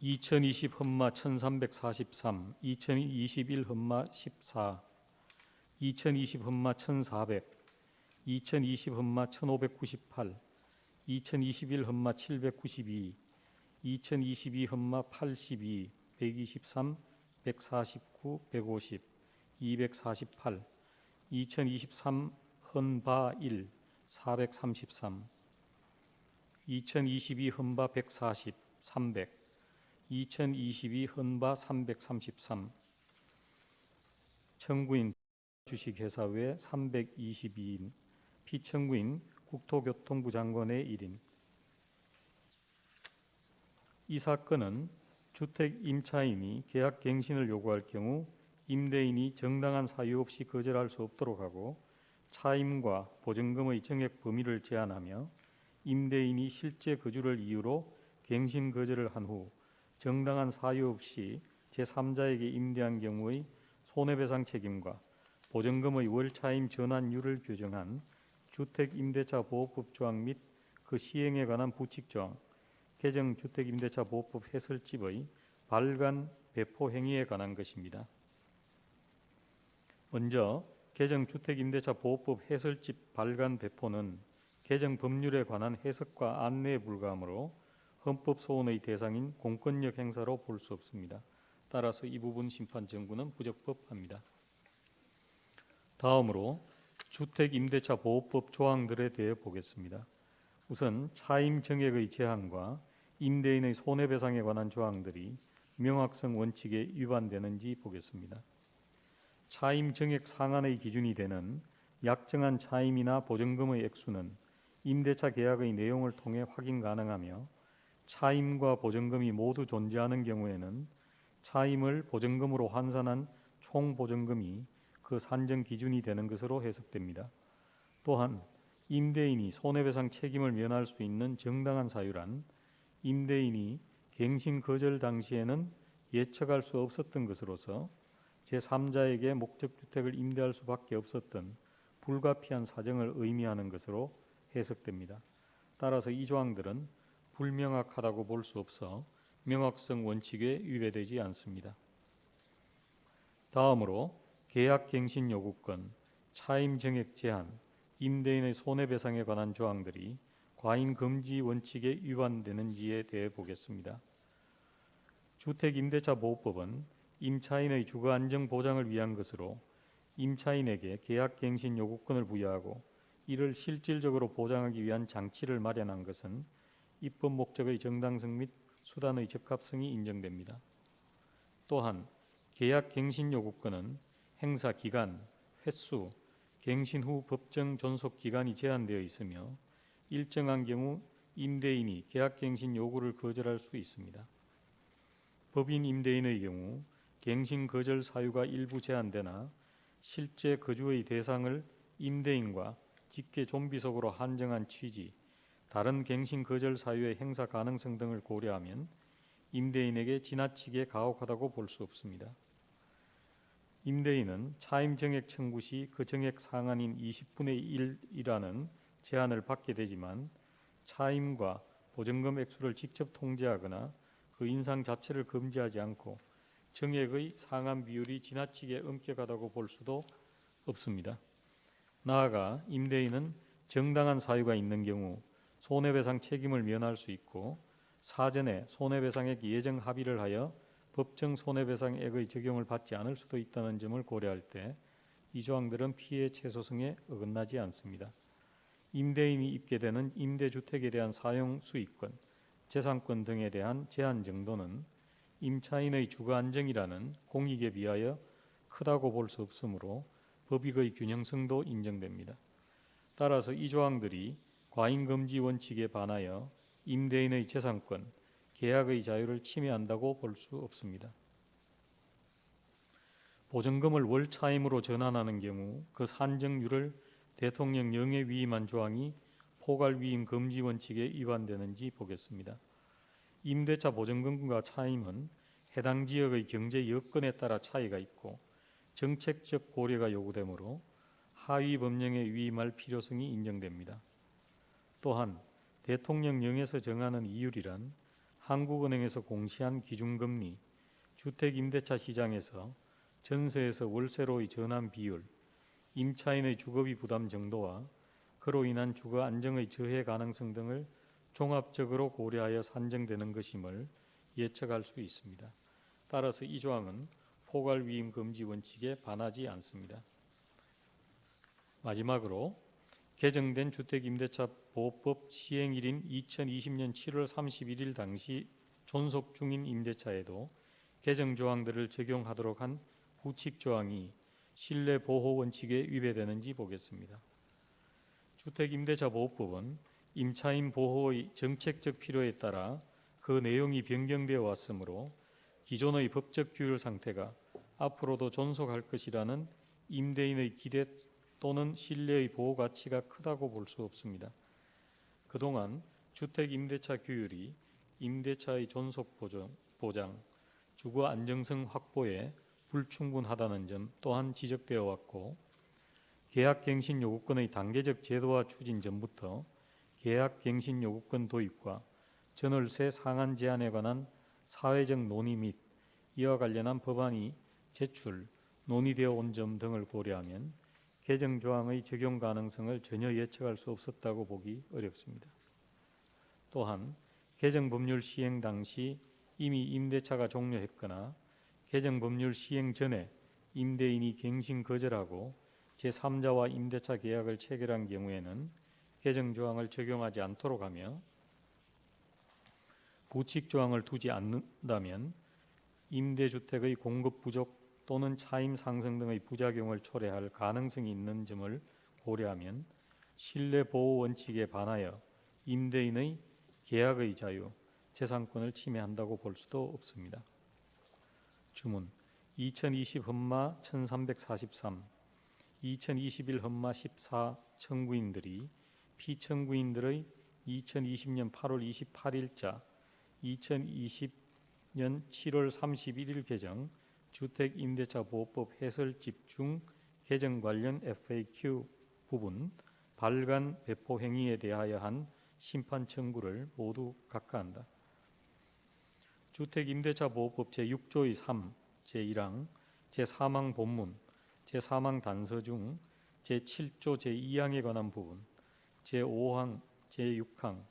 2020 흠마 1343, 2021 흠마 14, 2020 흠마 1400, 2020 흠마 1598, 2021 흠마 792, 2022 흠마 82, 123, 149, 150, 248, 2023 헌바 1, 433, 2022 헌바 140, 300, 2022 헌바 333, 청구인 주식회사 외 322인, 피청구인 국토교통부 장관의 1인. 이 사건은 주택 임차인이 계약 갱신을 요구할 경우 임대인이 정당한 사유 없이 거절할 수 없도록 하고 차임과 보증금의 정액 범위를 제한하며 임대인이 실제 거주를 이유로 갱신 거절을 한 후 정당한 사유 없이 제3자에게 임대한 경우의 손해배상 책임과 보증금의 월차임 전환율을 규정한 주택임대차 보호법 조항 및 그 시행에 관한 부칙 조항, 개정 주택임대차 보호법 해설집의 발간 배포 행위에 관한 것입니다. 먼저 개정 주택임대차 보호법 해설집 발간 배포는 개정 법률에 관한 해석과 안내에 불과하므로 헌법 소원의 대상인 공권력 행사로 볼 수 없습니다. 따라서 이 부분 심판 정부는 부적법합니다. 다음으로 주택 임대차 보호법 조항들에 대해 보겠습니다. 우선 차임 정액의 제한과 임대인의 손해배상에 관한 조항들이 명확성 원칙에 위반되는지 보겠습니다. 차임 정액 상한의 기준이 되는 약정한 차임이나 보증금의 액수는 임대차 계약의 내용을 통해 확인 가능하며 차임과 보증금이 모두 존재하는 경우에는 차임을 보증금으로 환산한 총 보증금이 그 산정 기준이 되는 것으로 해석됩니다. 또한 임대인이 손해배상 책임을 면할 수 있는 정당한 사유란 임대인이 갱신 거절 당시에는 예측할 수 없었던 것으로서 제3자에게 목적 주택을 임대할 수밖에 없었던 불가피한 사정을 의미하는 것으로 해석됩니다. 따라서 이 조항들은 불명확하다고 볼 수 없어 명확성 원칙에 위배되지 않습니다. 다음으로 계약갱신 요구권, 차임 정액 제한, 임대인의 손해배상에 관한 조항들이 과잉 금지 원칙에 위반되는지에 대해 보겠습니다. 주택임대차 보호법은 임차인의 주거 안정 보장을 위한 것으로 임차인에게 계약갱신 요구권을 부여하고 이를 실질적으로 보장하기 위한 장치를 마련한 것은 입법 목적의 정당성 및 수단의 적합성이 인정됩니다. 또한 계약 갱신 요구권은 행사 기간, 횟수, 갱신 후 법정 존속 기간이 제한되어 있으며 일정한 경우 임대인이 계약 갱신 요구를 거절할 수 있습니다. 법인 임대인의 경우 갱신 거절 사유가 일부 제한되나 실제 거주의 대상을 임대인과 직계 좀비속으로 한정한 취지, 다른 갱신 거절 사유의 행사 가능성 등을 고려하면 임대인에게 지나치게 가혹하다고 볼 수 없습니다. 임대인은 차임 정액 청구 시 그 정액 상한인 20분의 1이라는 제한을 받게 되지만 차임과 보증금 액수를 직접 통제하거나 그 인상 자체를 금지하지 않고 정액의 상한 비율이 지나치게 엄격하다고 볼 수도 없습니다. 나아가 임대인은 정당한 사유가 있는 경우 손해배상 책임을 면할 수 있고 사전에 손해배상액 예정 합의를 하여 법정 손해배상액의 적용을 받지 않을 수도 있다는 점을 고려할 때 이 조항들은 피해 최소성에 어긋나지 않습니다. 임대인이 입게 되는 임대주택에 대한 사용 수익권, 재산권 등에 대한 제한 정도는 임차인의 주거 안정이라는 공익에 비하여 크다고 볼 수 없으므로 법익의 균형성도 인정됩니다. 따라서 이 조항들이 과잉금지 원칙에 반하여 임대인의 재산권, 계약의 자유를 침해한다고 볼 수 없습니다. 보증금을 월차임으로 전환하는 경우 그 산정률을 대통령 영에 위임한 조항이 포괄 위임 금지 원칙에 위반되는지 보겠습니다. 임대차 보증금과 차임은 해당 지역의 경제 여건에 따라 차이가 있고 정책적 고려가 요구되므로 하위 법령에 위임할 필요성이 인정됩니다. 또한 대통령령에서 정하는 이율이란 한국은행에서 공시한 기준금리, 주택임대차 시장에서 전세에서 월세로의 전환 비율, 임차인의 주거비 부담 정도와 그로 인한 주거 안정의 저해 가능성 등을 종합적으로 고려하여 산정되는 것임을 예측할 수 있습니다. 따라서 이 조항은 포괄 위임 금지 원칙에 반하지 않습니다. 마지막으로 개정된 주택임대차 보호법 시행일인 2020년 7월 31일 당시 존속 중인 임대차에도 개정 조항들을 적용하도록 한 부칙 조항이 실내 보호 원칙에 위배되는지 보겠습니다. 주택 임대차 보호법은 임차인 보호의 정책적 필요에 따라 그 내용이 변경되어 왔으므로 기존의 법적 규율 상태가 앞으로도 존속할 것이라는 임대인의 기대 또는 신뢰의 보호 가치가 크다고 볼 수 없습니다. 그동안 주택 임대차 규율이 임대차의 존속 보장, 주거 안정성 확보에 불충분하다는 점 또한 지적되어 왔고 계약 갱신 요구권의 단계적 제도화 추진 전부터 계약 갱신 요구권 도입과 전월세 상한 제한에 관한 사회적 논의 및 이와 관련한 법안이 제출, 논의되어 온 점 등을 고려하면 개정 조항의 적용 가능성을 전혀 예측할 수 없었다고 보기 어렵습니다. 또한 개정 법률 시행 당시 이미 임대차가 종료했거나 개정 법률 시행 전에 임대인이 갱신 거절하고 제3자와 임대차 계약을 체결한 경우에는 개정 조항을 적용하지 않도록 하며 부칙 조항을 두지 않는다면 임대주택의 공급 부족 또는 차임 상승 등의 부작용을 초래할 가능성이 있는 점을 고려하면 신뢰 보호 원칙에 반하여 임대인의 계약의 자유, 재산권을 침해한다고 볼 수도 없습니다. 주문 2020 헌마 1343 2021 헌마 14 청구인들이 피청구인들의 2020년 8월 28일자 2020년 7월 31일 개정 주택임대차 보호법 해설 집중 개정 관련 FAQ 부분 발간 배포 행위에 대하여 한 심판 청구를 모두 각하한다. 주택임대차 보호법 제6조의 3, 제1항, 제4항 본문, 제3항 단서 중 제7조 제2항에 관한 부분, 제5항, 제6항,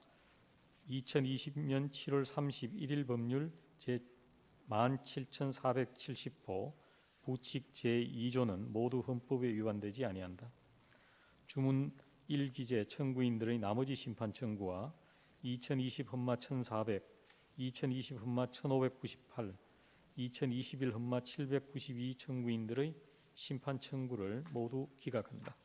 2020년 7월 31일 법률 제 17,470호 부칙 제2조는 모두 헌법에 위반되지 아니한다. 주문 1기재 청구인들의 나머지 심판 청구와 2020 헌마 1,400, 2020 헌마 1,598, 2021 헌마 792 청구인들의 심판 청구를 모두 기각한다.